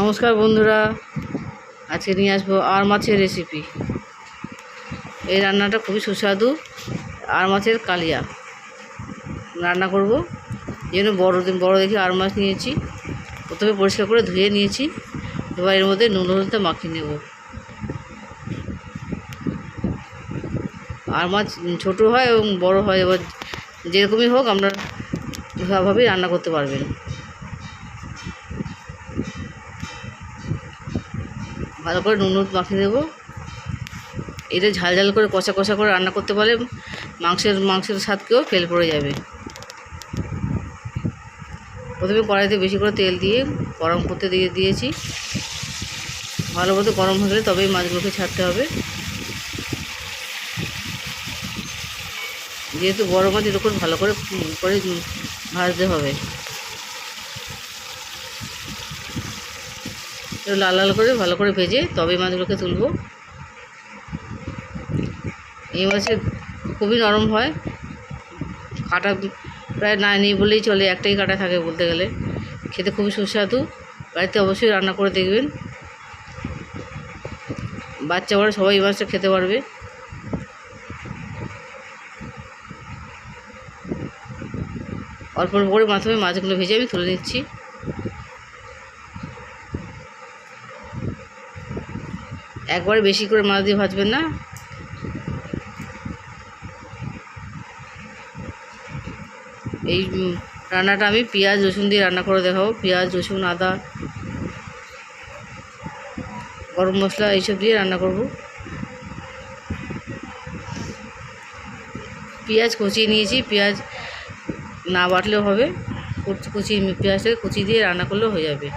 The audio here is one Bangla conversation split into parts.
নমস্কার বন্ধুরা, আজকে নিয়ে আসব আর মাছের রেসিপি এই রান্নাটা খুবই সুস্বাদু, আর মাছের কালিয়া। রান্না করব জন্য বড়ো বড়ো দেখে আর মাছ নিয়েছি। প্রথমে পরিষ্কার করে ধুয়ে নিয়েছি, এবার এর মধ্যে নুন হলুদটা মাখিয়ে নেব। আর মাছ ছোটো হয় এবং বড় হয়, এবার যেরকমই হোক আমরা সেভাবেই রান্না করতে পারবেন। ভালো করে নুন হলুদ মাখিয়ে দেবো এটা ঝাল ঝাল করে কষা কষা করে রান্না করতে পারলে মাংসের মাংসের স্বাদকেও ফেল পড়ে যাবে। প্রথমে কড়াইতে বেশি করে তেল দিয়ে গরম করতে দিয়ে দিয়েছি। ভালো মতো গরম হয়ে গেলে তবেই মাছগুলোকে ছাড়তে হবে। যেহেতু বড় মাছ এরকম ভালো করে করে ভাজতে হবে। লাল লাল করে, ভালো করে ভেজে তবে মাছগুলোকে তুলব। এই মাছে খুবই নরম হয়। কাটা প্রায় না নেই বলেই চলে, একটাই কাটা থাকে বলতে গেলে। খেতে খুবই সুস্বাদু। বাড়িতে অবশ্যই রান্না করে দেখবেন। বাচ্চা বড়, সবাই এই মাছটা খেতে পারবে। অল্প অল্প করে মাথায় মাছগুলো ভেজে আমি তুলে নিচ্ছি। একবারে বেশি করে মাছ দিয়ে ভাজবেন না। এই রান্নাটা আমি পেঁয়াজ, রসুন দিয়ে রান্না করে দেখাবো। পেঁয়াজ, রসুন, আদা, গরম মশলা এইসব দিয়ে রান্না করব। পেঁয়াজ কুচিয়ে নিয়েছি। পেঁয়াজ না বাটলেও হবে। কুচি কুচি পেঁয়াজটাকে কুচি দিয়ে রান্না করলেও হয়ে যাবে।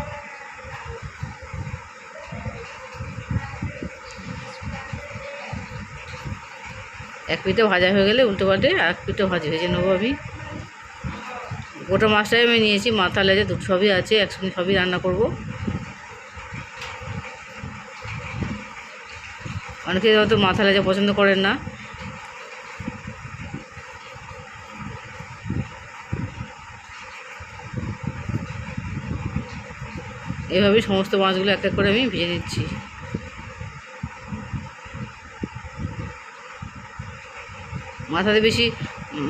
এক পিঠে ভাজা হয়ে গেলে উল্টো পাল্টে আর এক পিঠে ভাজি ভেজে নেব আমি। গোটা মাছটাই আমি নিয়েছি, মাথা লেজে দু সবই আছে, একসঙ্গে সবই রান্না করব। অনেকে হয়তো মাথা লেজা পছন্দ করেন না। এভাবেই সমস্ত মাছগুলো এক এক করে আমি ভেজে নিচ্ছি। মাথাতে বেশি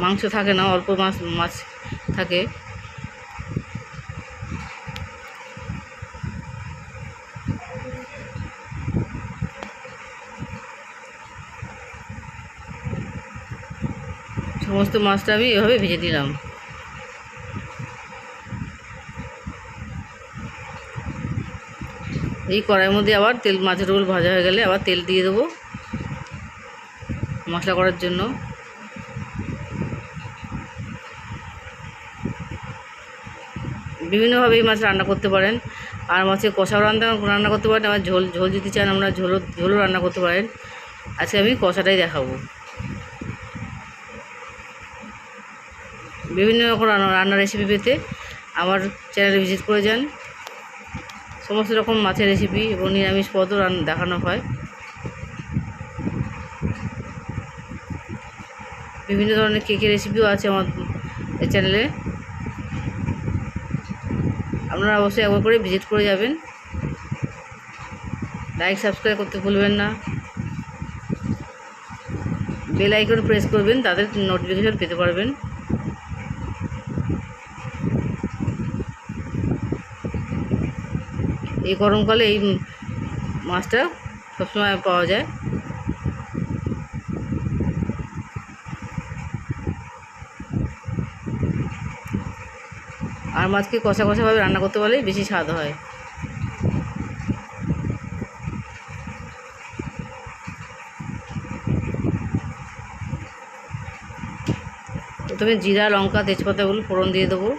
মাংস থাকে না, অল্প মাছ মাছ থাকে। সমস্ত মাছটা আমি এভাবে ভেজে দিলাম এই কড়াইয়ের মধ্যে আবার তেল, মাছের রোল ভাজা হয়ে গেলে আবার তেল দিয়ে দেবো। মশলা করার জন্য। বিভিন্নভাবে এই মাছ রান্না করতে পারেন। আর মাছের কষাও রান্না রান্না করতে পারেন, আবার ঝোল ঝোল যদি চান আমরা ঝোলও ঝোলও রান্না করতে পারেন। আজকে আমি কষাটাই দেখাবো। বিভিন্ন রকম রান্না, রান্নার রেসিপি পেতে আমার চ্যানেলে ভিজিট করে যান। সমস্ত রকম মাছের রেসিপি এবং নিরামিষ পদও রান্না দেখানো হয়। বিভিন্ন ধরনের কেকের রেসিপিও আছে আমার চ্যানেলে আপনারা অবশ্যই একবার করে ভিজিট করে যাবেন। লাইক সাবস্ক্রাইব করতে ভুলবেন না। বেল আইকন প্রেস করবেন, তাদের নোটিফিকেশন পেতে পারবেন। এই গরমকালে এই মাছটা সবসময় পাওয়া যায়। আর মাছকে কষা কষাভাবে রান্না করতে পারলেই বেশি স্বাদ হয়। প্রথমে জিরা, লঙ্কা তেজপাতাগুলো ফোড়ন দিয়ে দেবো।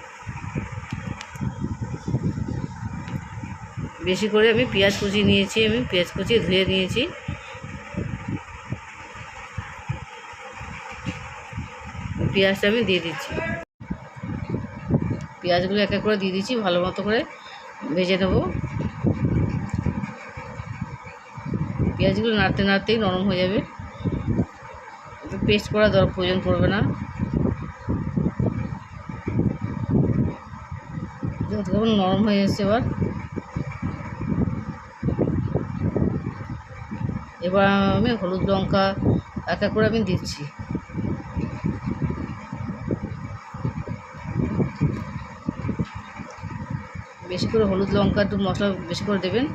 বেশি করে আমি পেঁয়াজ কুচি নিয়েছি, আমি পেঁয়াজ কুচি ধুয়ে নিয়েছি। পেঁয়াজটা আমি দিয়ে দিচ্ছি। পেঁয়াজগুলো এক এক করে দিয়ে দিচ্ছি, ভালো মতো করে ভেজে দেবো পেঁয়াজগুলো নাড়তে নাড়তেই নরম হয়ে যাবে। পেস্ট করা দরকার প্রয়োজন পড়বে না। যতক্ষণ নরম হয়ে যাচ্ছে এবার। এবার আমি হলুদ লঙ্কা এক এক করে আমি দিচ্ছি। বেশি করে হলুদ লঙ্কা একটু মশলা বেশি করে দেবেন।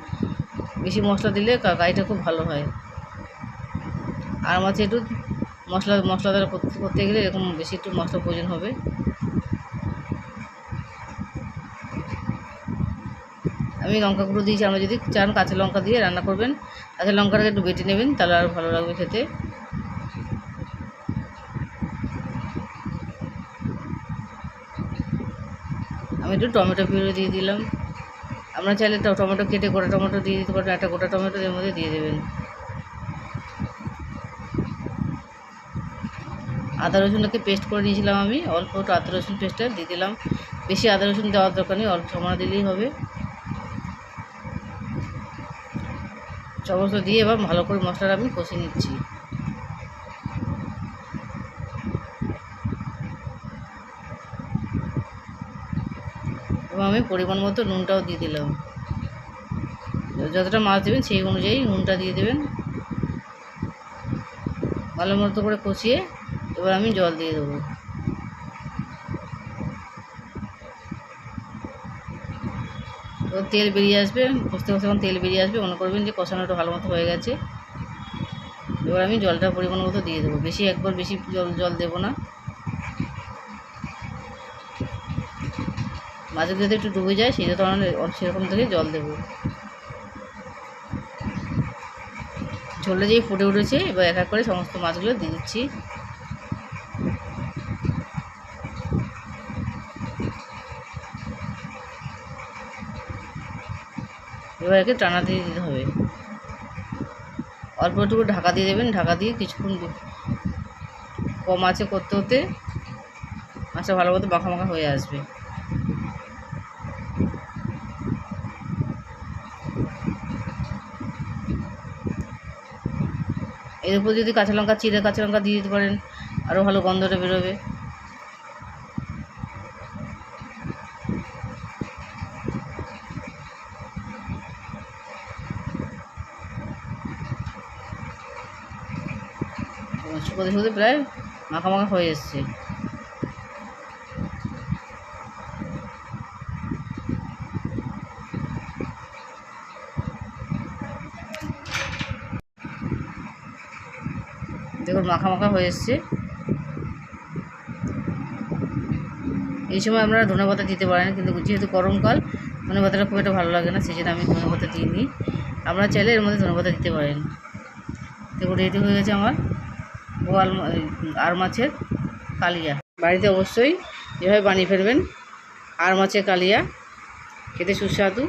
বেশি মশলা দিলে কারিটা খুব ভালো হয়। আর মাছে একটু মশলা মশলাদার করতে করতে গেলে এরকম বেশি একটু মশলা প্রয়োজন হবে। আমি লঙ্কা গুঁড়ো দিয়েছি, আমরা যদি চান কাঁচা লঙ্কা দিয়ে রান্না করবেন, কাঁচা লঙ্কাটাকে একটু বেটে নেবেন, তাহলে আরও ভালো লাগবে খেতে। একটু টমেটো পিউরি দিয়ে দিলাম। আপনারা চাইলে টমেটো কেটে গোটা টমেটো দিয়ে দিতে পারেন একটা গোটা টমেটো এর মধ্যে দিয়ে দেবেন। আদা রসুনটাকে পেস্ট করে নিয়েছিলাম আমি, অল্প একটু আদা রসুন পেস্টটা দিয়ে দিলাম। বেশি আদা রসুন দেওয়ার দরকার নেই, অল্প সময় দিলেই হবে। সমস্ত দিয়ে এবার ভালো করে মশলাটা আমি কষে নিচ্ছি। এবং আমি পরিমাণ মতো নুনটাও দিয়ে দিলাম। যতটা মাছ দেবেন সেই অনুযায়ী নুনটা দিয়ে দেবেন। ভালো মতো করে কষিয়ে এবার আমি জল দিয়ে দেবো। তেল বেরিয়ে আসবে কষতে কষতে যখন তেল বেরিয়ে আসবে, মনে করবেন যে কষানোটা ভালো মতো হয়ে গেছে। এবার আমি জলটা পরিমাণ মতো দিয়ে দেবো। বেশি একবার বেশি জল জল দেবো না। মাঝে যদি একটু ডুবে যায়, সেই ধরনের সেরকম থেকে জল দেবো। ঝোলটা যেই ফুটে উঠেছে, এবার এক এক করে সমস্ত মাছগুলো দিয়ে দিচ্ছি। এবার একে টানা দিয়ে দিতে হবে। অল্প একটু ঢাকা দিয়ে দেবেন, ঢাকা দিয়ে কিছুক্ষণ কম আছে করতে হতে মাছটা ভালো মতো মাখা হয়ে আসবে। এর উপর যদি কাঁচা লঙ্কা চিড়ে কাঁচা লঙ্কা দিয়ে দিতে পারেন, আরও ভালো গন্ধটা বেরোবে। প্রায় মাখা মাখা হয়ে এসছে। দেখুন, মাখা মাখা হয়ে এসছে। এই সময় আপনারা ধনে পাতা দিতে পারেন কিন্তু যেহেতু গরমকাল ধনে পাতাটা খুব একটা ভালো লাগে না, সেই জন্য আমি ধনে পাতা দিইনি। আপনারা চাইলে এর মধ্যে ধনে পাতা দিতে পারেন। দেখুন, রেডি হয়ে গেছে আমার এই, আর মাছের কালিয়া। বাড়িতে অবশ্যই যেভাবে বানিয়ে ফেলবেন, আর মাছের কালিয়া। খেতে সুস্বাদু।